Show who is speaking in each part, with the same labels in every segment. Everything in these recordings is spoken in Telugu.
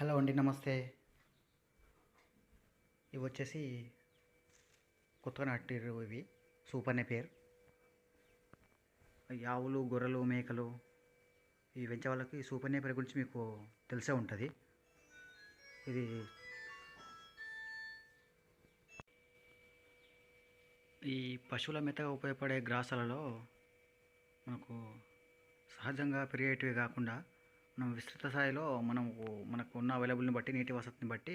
Speaker 1: హలో అండి నమస్తే. ఇవి వచ్చేసి కొత్తగా నాటిర్రు ఇవి. సూపర్ పేరు. ఆవులు గొర్రెలు మేకలు ఇవి పెంచే వాళ్ళకి సూపర్ పేరు గురించి మీకు తెలిసే ఉంటుంది. ఇది ఈ పశువుల మెతగా ఉపయోగపడే గ్రాసాలలో మనకు సహజంగా పెరిగేటివి కాకుండా మనం విస్తృత స్థాయిలో మనకు మనకు ఉన్న అవైలబుల్ని బట్టి నీటి వసతిని బట్టి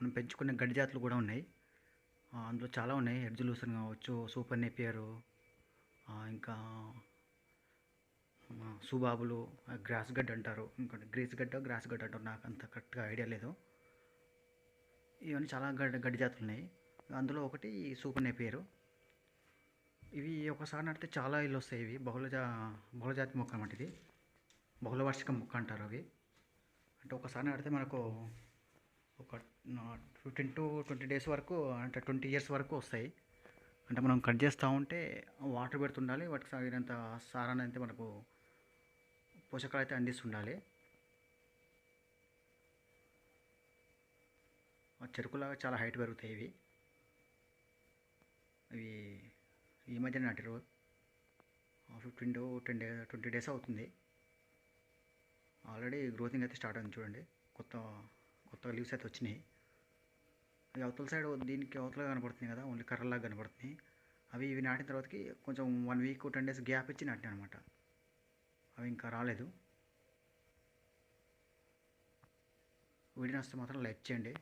Speaker 1: మనం పెంచుకునే గడ్డి జాతులు కూడా ఉన్నాయి. అందులో చాలా ఉన్నాయి. ఎడ్జులూసన్ కావచ్చు సూపర్ నేపియరు ఇంకా సుబాబులు గ్రాస్ గడ్డ అంటారు. ఇంకోటి గ్రీస్ గడ్డ గ్రాస్ గడ్డ అంటారు. నాకు అంత కరెక్ట్గా ఐడియా లేదు. ఇవన్నీ చాలా గడ్డి గడ్డి జాతులు ఉన్నాయి. అందులో ఒకటి సూపర్ నేపియరు. ఇవి ఒకసారి నడితే చాలా ఇల్లు వస్తాయి ఇవి. బహుళజా బహుళజాతి మొక్క అన్నమాట ఇది బహుళవార్షిక మొక్క అంటారు అవి. అంటే ఒకసారి నాటితే మనకు ఒక ఫిఫ్టీన్ టు ట్వంటీ డేస్ వరకు అంటే ట్వంటీ ఇయర్స్ వరకు వస్తాయి. అంటే మనం కట్ చేస్తూ ఉంటే వాటర్ పెడుతుండాలి వాటికి సాగినంత సారాన్ని అయితే మనకు పోషకాలు అయితే అందిస్తుండాలి. ఆ చెరుకులాగా చాలా హైట్ పెరుగుతాయి ఇవి. ఇవి ఈ మధ్య నాటిరు fifteen to ten day twenty days అవుతుంది. ఆల్రెడీ గ్రోతింగ్ అయితే స్టార్ట్ అయింది చూడండి. కొత్త కొత్తగా లీవ్స్ అయితే వచ్చినాయి. అవి అవతల సైడ్ దీనికి అవతల కనపడుతుంది కదా ఓన్లీ కర్రలాగా కనపడుతుంది అవి ఇవి నాటిన తర్వాతకి కొంచెం one week ten days gap ఇచ్చి నాటినా అనమాట అవి ఇంకా రాలేదు. వీడియో వస్తే మాత్రం లైక్ చేయండి.